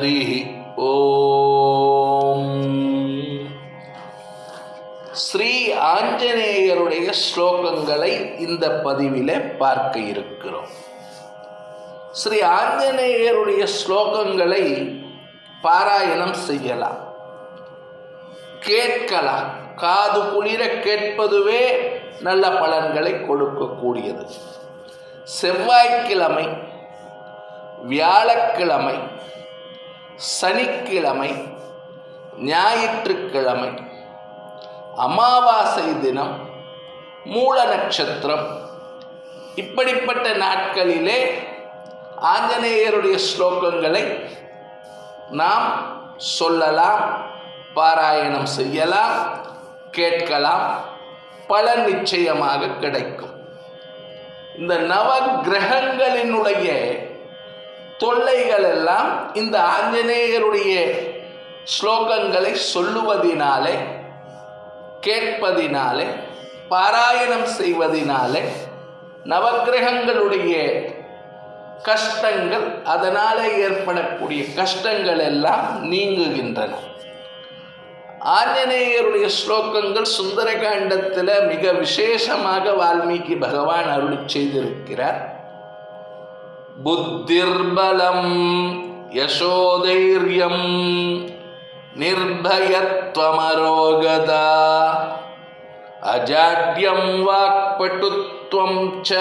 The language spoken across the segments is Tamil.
हरिः ஓம் ஸ்ரீ ஆஞ்சநேயருடைய ஸ்லோகங்களை இந்த பதிவிலே பார்க்க இருக்கிறோம். ஸ்ரீ ஆஞ்சநேயருடைய ஸ்லோகங்களை பாராயணம் செய்யலாம். கேட்கலாம். காது குளிர கேட்பதுவே நல்ல பலன்களை கொடுக்கக்கூடியது. செவ்வாய்க்கிழமை வியாழக்கிழமை சனிக்கிழமை ஞாயிற்றுக்கிழமை அமாவாசை தினம் மூல நட்சத்திரம். இப்படிப்பட்ட நாட்களிலே ஆஞ்சநேயருடைய ஸ்லோகங்களை நாம் சொல்லலாம் பாராயணம் செய்யலாம் கேட்கலாம் பலன் நிச்சயமாக கிடைக்கும். இந்த நவ கிரகங்களினுடைய தொல்லைகள் எல்லாம் இந்த ஆஞ்சநேயருடைய ஸ்லோகங்களை சொல்லுவதினாலே கேட்பதினாலே பாராயணம் செய்வதினாலே நவக்கிரகங்களுடைய கஷ்டங்கள் அதனாலே ஏற்படக்கூடிய கஷ்டங்கள் எல்லாம் நீங்குகின்றன. ஆஞ்சநேயருடைய ஸ்லோகங்கள் சுந்தரகாண்டத்தில் மிக விசேஷமாக வால்மீகி பகவான் அருளி செய்திருக்கிறார். புத்திர்பலம் யசோதைரியம் निर्भयत्वमरोगता अजाड्यं वाक्पटुत्वं च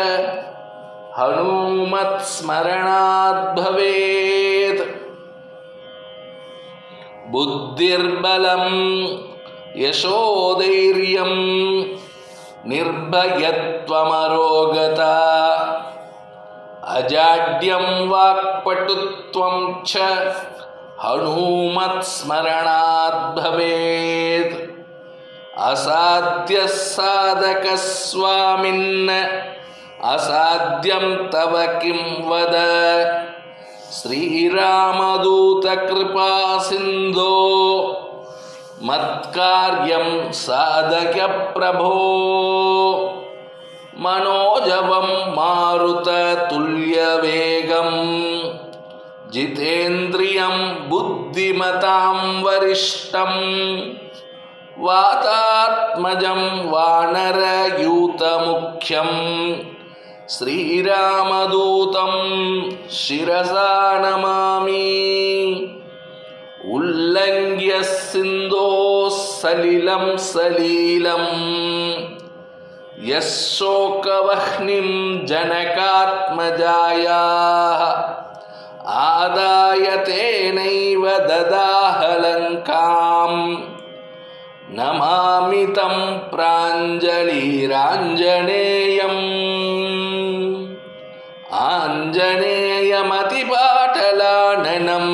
हनूमत्स्मरणात् भवेत् बुद्धिर्बलं यशोधैर्यं निर्भयत्वमरोगता அஜாட்யம் வாக்பட்டுத்வம் ச ஹனூமத் ஸ்மரணாத் பவேத் அசாத்திய சாதக சுவாமின் அசாத்தியம் தவ கிம் வத ஸ்ரீராமதூத கிருபா சிந்தோ மத்காரியம் சாதக பிரபோ மனோஜவம் மாருத துல்லிய வேகம் ஜிதேந்திரியம் புத்திமதாம் வரிஷ்டம் வாதாத்மஜம் வானரயூதமுக்கியம் ஸ்ரீராமதூதம் சிரசா நமாமி உல்லங்கிய சிந்தோ சலிலம் சலீலம் शोकवह्निं जनकात्मजायाः आदाय तेनैव ददाहलङ्कां नमामि तं प्राञ्जलिराञ्जनेयम् आञ्जनेयमतिपाटलाननं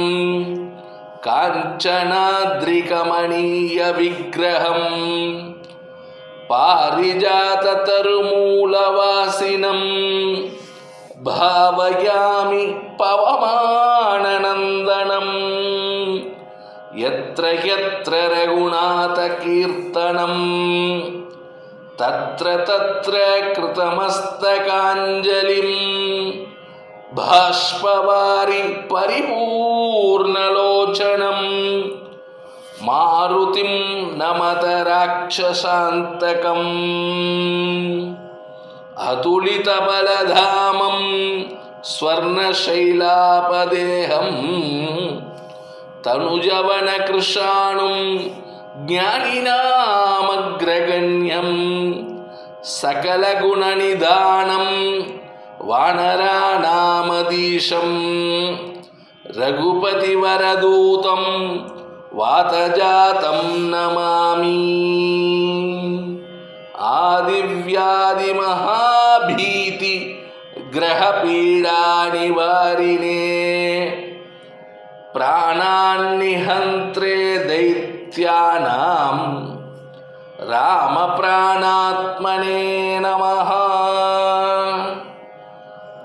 काञ्चनाद्रिकमणीयविग्रहम् பாரிஜாதருமூலவாசினம் பாவயாமி பவமானநந்தனம். எத்திர எத்திர ரகுநாத கீர்த்தனம். தத்திர தத்திர கிருதமஸ்தகாஞ்சலிம். பாஷ்பவாரி பரிபூர்ணலோச்சனம் मारुतिं नमत राक्षसान्तकम्। अतुलितबलधामं स्वर्णशैलापदेहं। तनुजवनकृशाणुं ज्ञानिनामग्रगण्यं। सकलगुणनिदानं वानराणामदीशं रघुपतिवरदूतं वातजातं नमामि आदिव्याधिमहाभीति ग्रहपीडानिवारिणे प्राणान्निहन्त्रे दैत्यानां रामप्राणात्मने नमः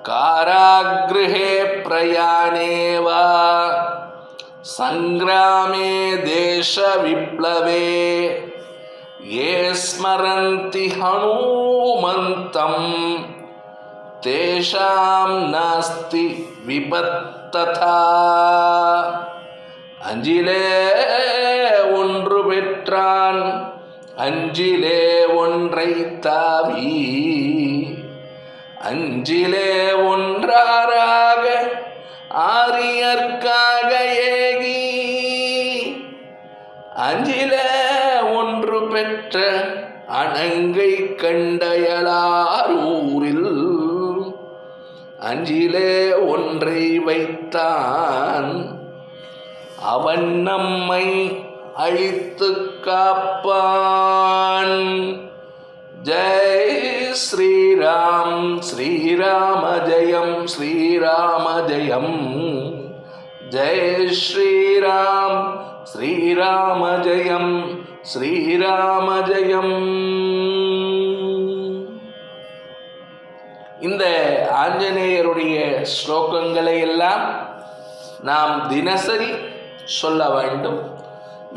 कारागृहे प्रयाणे वा सङ्ग्रामे देशविप्लवे ये स्मरन्ति हनूमन्तं तेषां नास्ति विपत्तथा அஞ்சிலே ஒன்று பெற்றான் அஞ்சிலே ஒன்றை தாவி அஞ்சிலே ஒன்றாராக ஆரியற்காக ஏகி அஞ்சில ஒன்று பெற்ற அணங்கை கண்டயலார் ஊரில் அஞ்சிலே ஒன்றை வைத்தான். அவன் நம்மை அழித்து காப்பான். ஜெய் ஸ்ரீராம் ஸ்ரீராம ஜெயம் ஸ்ரீராம ஜெயம். ஜெய் ஸ்ரீராம் ஸ்ரீராம ஜெயம் ஸ்ரீராம ஜெயம். இந்த ஆஞ்சநேயருடைய ஸ்லோகங்களை எல்லாம் நாம் தினசரி சொல்ல வேண்டும்.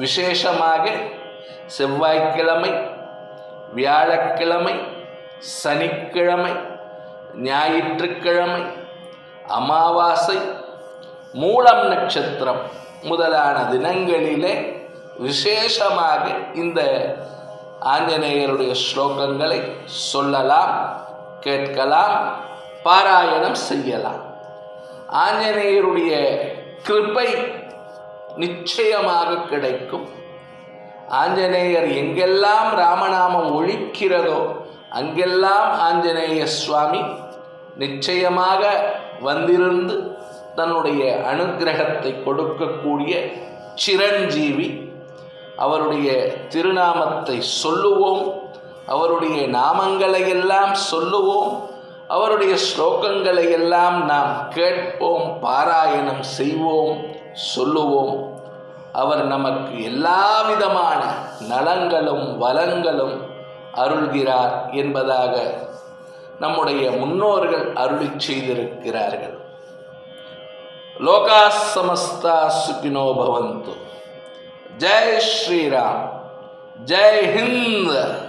விசேஷமாக செவ்வாய்க்கிழமை வியாழக்கிழமை சனிக்கிழமை ஞாயிற்றுக்கிழமை அமாவாசை மூலம் நட்சத்திரம் முதலான தினங்களிலே விசேஷமாக இந்த ஆஞ்சநேயருடைய ஸ்லோகங்களை சொல்லலாம் கேட்கலாம் பாராயணம் செய்யலாம். ஆஞ்சநேயருடைய கிருபை நிச்சயமாக கிடைக்கும். ஆஞ்சநேயர் எங்கெல்லாம் ராமநாமம் ஒழிக்கிறதோ அங்கெல்லாம் ஆஞ்சநேய சுவாமி நிச்சயமாக வந்திருந்து தன்னுடைய அனுகிரகத்தை கொடுக்கக்கூடிய சிரஞ்சீவி அவருடைய திருநாமத்தை சொல்லுவோம் அவருடைய நாமங்களை எல்லாம் சொல்லுவோம் அவருடைய ஸ்லோகங்களை எல்லாம் நாம் கேட்போம் பாராயணம் செய்வோம் சொல்லுவோம். அவர் நமக்கு எல்லா விதமான நலங்களும் வளங்களும் அருள்கிறார் என்பதாக நம்முடைய முன்னோர்கள் அருளி செய்திருக்கிறார்கள். லோகா சமஸ்தா சுகினோ பவந்து. ஜெய் ஸ்ரீராம். ஜெய் ஹிந்த்.